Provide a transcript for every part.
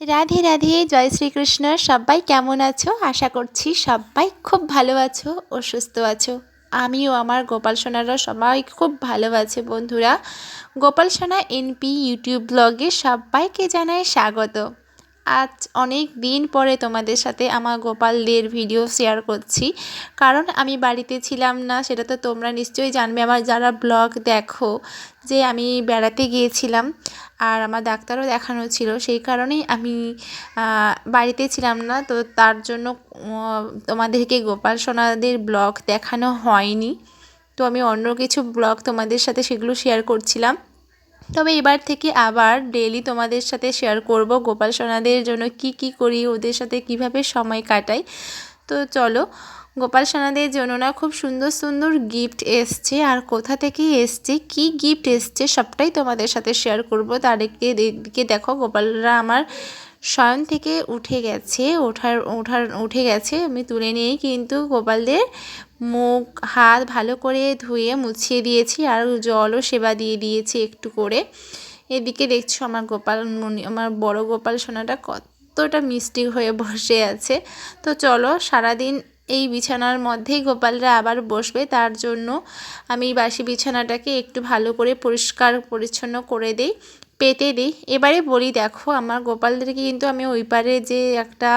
রাধে রাধে, জয় শ্রীকৃষ্ণ। সবাই কেমন আছো? আশা করছি সবাই খুব ভালো আছো ও সুস্থ আছো। আমিও আমার গোপাল সোনারা সবাই খুব ভালো আছে বন্ধুরা। গোপাল সোনা এনপি ইউটিউব ব্লগে সবাইকে জানাই স্বাগত। আজ অনেক দিন পরে তোমাদের সাথে আমার গোপালদের ভিডিও শেয়ার করছি। কারণ আমি বাড়িতে ছিলাম না, সেটা তো তোমরা নিশ্চয়ই জানবে। আমার যারা ব্লগ দেখো, যে আমি বেড়াতে গিয়েছিলাম আর আমার ডাক্তারও দেখানো ছিল, সেই কারণেই আমি বাড়িতে ছিলাম না। তো তার জন্য তোমাদেরকে গোপাল সোনাদের ব্লগ দেখানো হয়নি। তো আমি অন্য কিছু ব্লগ তোমাদের সাথে সেগুলো শেয়ার করছিলাম। তবে এবার থেকে আবার ডেলি তোমাদের সাথে শেয়ার করব গোপাল সোনাদের জন্য কি কি করি, ওদের সাথে কীভাবে সময় কাটাই। তো চলো, গোপাল সোনাদের জন্য না খুব সুন্দর সুন্দর গিফট এসছে। আর কোথা থেকে এসছে, কি গিফট এসছে, সবটাই তোমাদের সাথে শেয়ার করব। তার দিকে দেখো, গোপালরা আমার শয়ন থেকে উঠে গেছে, ওঠার ওঠার, উঠে গেছে। আমি তুলে নিয়েই কিন্তু গোপালদের মুখ, হাত ভালো করে ধুয়ে মুছিয়ে দিয়েছি আর জলও সেবা দিয়ে দিয়েছি একটু করে। এদিকে দেখছ আমার গোপাল আমার বড় গোপাল সোনাটা কতটা মিষ্টি হয়ে বসে আছে। তো চলো, সারাদিন এই বিছানার মধ্যেই গোপালরা আবার বসবে। তার জন্য আমি বাসি বিছানাটাকে একটু ভালো করে পরিষ্কার, পরিচ্ছন্ন করে দিই। পেতে দিই। এবারে বলি, দেখো, আমার গোপালদেরকে কিন্তু আমি ওই পারে যে একটা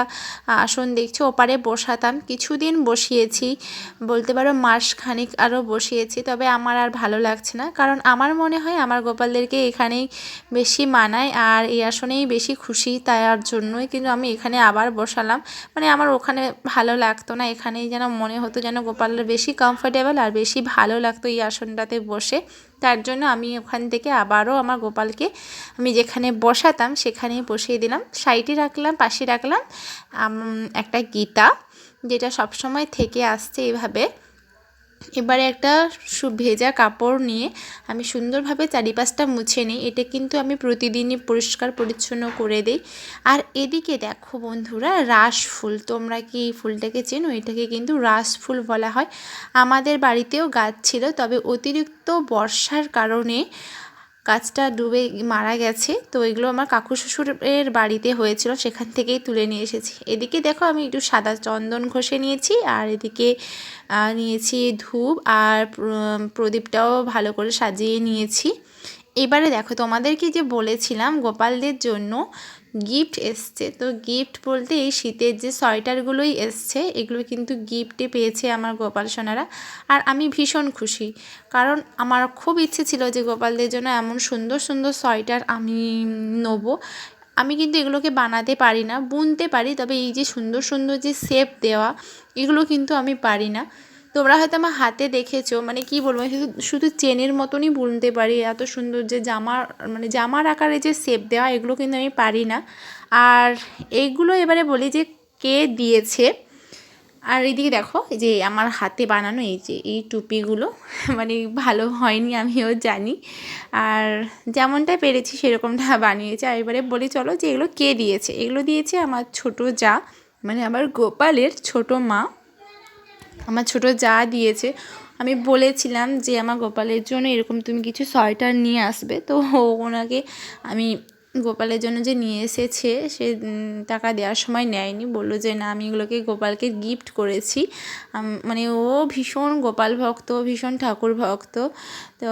আসন দেখছি ওপারে বসাতাম। কিছুদিন বসিয়েছি, বলতে পারো মাস খানিক আরও বসিয়েছি, তবে আমার আর ভালো লাগছে না। কারণ আমার মনে হয় আমার গোপালদেরকে এখানেই বেশি মানায়, আর এই আসনেই বেশি খুশি তার জন্যই কিন্তু আমি এখানে আবার বসালাম। মানে আমার ওখানে ভালো লাগতো না, এখানেই যেন মনে হতো যেন গোপালের বেশি কমফোর্টেবল আর বেশি ভালো লাগতো এই আসনটাতে বসে। তার জন্য আমি ওখান থেকে আবারও আমার গোপালকে আমি যেখানে বসাতাম সেখানেই বসিয়ে দিলাম। সাইডে রাখলাম, পাশে রাখলাম একটা গীতা যেটা সবসময় থেকে আসছে এভাবে। এবারে একটা ভেজা কাপড় নিয়ে আমি সুন্দরভাবে চারিপাশটা মুছে নিই। এটা কিন্তু আমি প্রতিদিনই পরিষ্কার পরিচ্ছন্ন করে দিই। আর এদিকে দেখো বন্ধুরা, রাস ফুল। তোমরা কি এই ফুলটাকে চেনো? এটাকে কিন্তু রাস ফুল বলা হয়। আমাদের বাড়িতেও গাছ ছিল, তবে অতিরিক্ত বর্ষার কারণে গাছটা ডুবে মারা গেছে, তো এগুলো আমার কাকু শ্বশুরের বাড়িতে হয়েছিল, সেখান থেকেই তুলে নিয়ে এসেছি। এদিকে দেখো আমি একটু সাদা চন্দন ঘষে নিয়েছি, আর এদিকে নিয়েছি ধূপ, আর প্রদীপটাও ভালো করে সাজিয়ে নিয়েছি। এবারে দেখো তোমাদেরকে যে বলেছিলাম গোপালদের জন্য গিফট এসছে। তো গিফট বলতে এই শীতের যে সোয়েটারগুলোই এসছে, এগুলো কিন্তু গিফটে পেয়েছে আমার গোপাল সোনারা। আর আমি ভীষণ খুশি, কারণ আমার খুব ইচ্ছে ছিল যে গোপালদের জন্য এমন সুন্দর সুন্দর সোয়েটার আমি নেব। আমি কিন্তু এগুলোকে বানাতে পারি না, বুনতে পারি, তবে এই যে সুন্দর সুন্দর যে শেপ দেওয়া, এগুলো কিন্তু আমি পারি না। তোমরা হয়তো আমার হাতে দেখেছ মানে কি বলব শুধু শুধু চেনের মতনই বুনতে পারি, এত সুন্দর যে জামার মানে জামার আকারে যে শেপ দেওয়া, এগুলো কিন্তু আমি পারি না। আর এইগুলো এবারে বলি যে কে দিয়েছে, আর এইদিকে দেখো যে আমার হাতে বানানো এই যে, এই টুপিগুলো মানে ভালো হয়নি, আমিও জানি। আর যেমনটা পেরেছি সেরকমটা বানিয়েছে, আর এবারে বলি চলো যে এগুলো কে দিয়েছে, এগুলো দিয়েছে আমার ছোট যা মানে আমার গোপালের ছোট মা। আমার ছোট যা দিয়েছে, আমি বলেছিলাম যে, আমার গোপালের জন্য এরকম তুমি কিছু সোয়েটার নিয়ে আসবে। তো ওনাকে আমি গোপালের জন্য যে নিয়ে এসেছে, সে টাকা দেওয়ার সময় নেয়নি। বলল যে, না, আমি এগুলোকে গোপালকে গিফট করেছি। মানে ও ভীষণ গোপাল ভক্ত, ভীষণ ঠাকুর ভক্ত। তো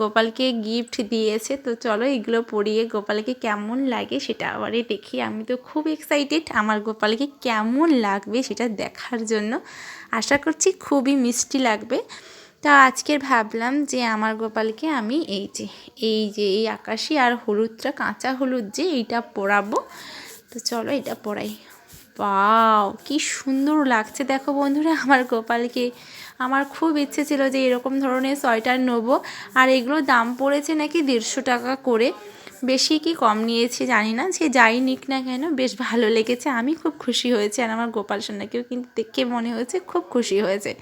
গোপালকে গিফট দিয়েছে। তো চলো এগুলো পরিয়ে গোপালকে কেমন লাগে সেটা আবারে দেখি। আমি তো খুব এক্সাইটেড আমার গোপালকে কেমন লাগবে সেটা দেখার জন্য। আশা করছি খুবই মিষ্টি লাগবে। তা আজকের ভাবলাম যে আমার গোপালকে আমি এই যে এই যে, এই আকাশি আর হলুদটা, কাঁচা হলুদ যে এইটা পরাবো। তো চলো এটা পরাই। পাও কি সুন্দর লাগছে। দেখো বন্ধুরা, আমার গোপালকে আমার খুব ইচ্ছে ছিল যে এরকম ধরনের সোয়েটার নেব। আর এগুলো দাম পড়েছে নাকি দেড়শো টাকা করে। বেশি কি কম নিয়েছে জানি না সে যাই নিক না কেন, বেশ ভালো লেগেছে। আমি খুব খুশি হয়েছি। আর আমার গোপাল সোনাকেও কিন্তু দেখে মনে হয়েছে, খুব খুশি হয়েছে।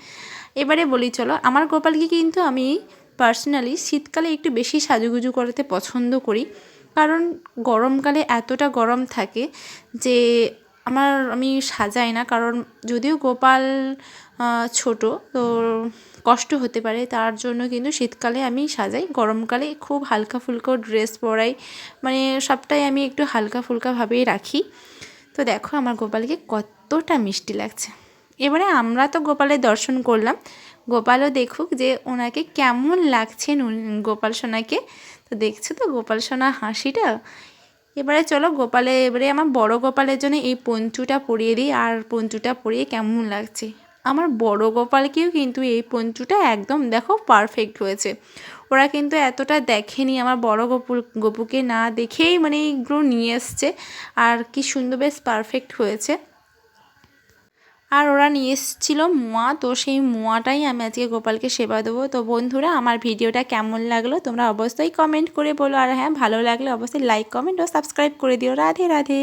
এবারে বলি, চলো। আমার গোপালকে কিন্তু আমি পার্সোনালি শীতকালে একটু বেশি সাজুগুজু করতে পছন্দ করি। কারণ গরমকালে এতটা গরম থাকে যে আমার, আমি সাজাই না। কারণ যদিও গোপাল ছোট, তো কষ্ট হতে পারে। তার জন্য কিন্তু শীতকালে আমি সাজাই। গরমকালে খুব হালকা ফুলকা ড্রেস পরাই। মানে সবটাই আমি একটু হালকা ফুলকাভাবেই রাখি। তো দেখো, আমার গোপালকে কতটা মিষ্টি লাগছে। এবারে আমরা তো গোপালের দর্শন করলাম। গোপালও দেখুক যে ওনাকে কেমন লাগছে গোপাল সোনাকে। তো দেখছ তো গোপাল সোনা হাসিটা? এবারে চলো গোপালে, এবারে আমার বড় গোপালের জন্য এই পঞ্চুটা পরিয়ে দিই। আর পঞ্চুটা পরিয়ে কেমন লাগছে? আমার বড় গোপালকেও কিন্তু এই পঞ্চুটা একদম দেখো পারফেক্ট হয়েছে। ওরা কিন্তু এতটা দেখেনি, আমার বড় গপু গপুকে না দেখেই মানে এইগুলো নিয়ে এসছে। আর কি সুন্দর বেশ পারফেক্ট হয়েছে। আর ওরা নিয়ে এসেছিল মোয়া, তো সেই মোয়াটাই আমি আজকে গোপালকে সেবা দেবো। তো বন্ধুরা, আমার ভিডিওটা কেমন লাগল তোমরা অবশ্যই কমেন্ট করে বলো। আর হ্যাঁ ভালো লাগলে অবশ্যই লাইক কমেন্ট ও সাবস্ক্রাইব করে দিও। রাধে রাধে।